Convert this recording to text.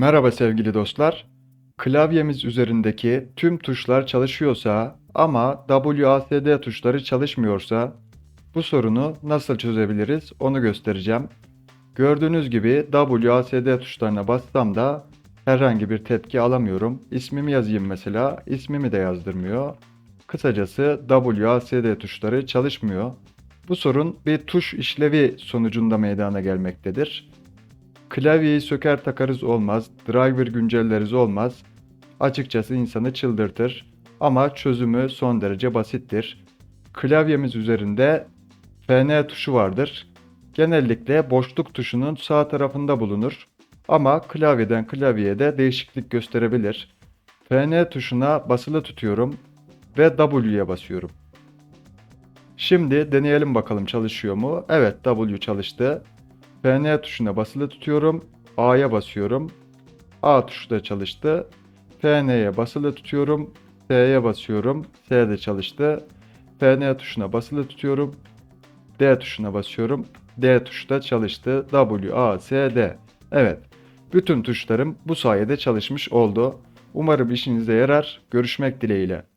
Merhaba sevgili dostlar. Klavyemiz üzerindeki tüm tuşlar çalışıyorsa ama WASD tuşları çalışmıyorsa bu sorunu nasıl çözebiliriz onu göstereceğim. Gördüğünüz gibi WASD tuşlarına bassam da herhangi bir tepki alamıyorum. İsmimi yazayım mesela, ismimi de yazdırmıyor. Kısacası WASD tuşları çalışmıyor. Bu sorun bir tuş işlevi sonucunda meydana gelmektedir. Klavyeyi söker takarız olmaz, driver güncelleriz olmaz. Açıkçası insanı çıldırtır ama çözümü son derece basittir. Klavyemiz üzerinde FN tuşu vardır. Genellikle boşluk tuşunun sağ tarafında bulunur ama klavyeden klavyeye de değişiklik gösterebilir. FN tuşuna basılı tutuyorum ve W'ye basıyorum. Şimdi deneyelim bakalım çalışıyor mu? Evet W çalıştı. FN tuşuna basılı tutuyorum. A'ya basıyorum. A tuşu da çalıştı. FN'ye basılı tutuyorum. S'ye basıyorum. S de çalıştı. FN tuşuna basılı tutuyorum. D tuşuna basıyorum. D tuşu da çalıştı. W, A, S, D. Evet. Bütün tuşlarım bu sayede çalışmış oldu. Umarım işinize yarar. Görüşmek dileğiyle.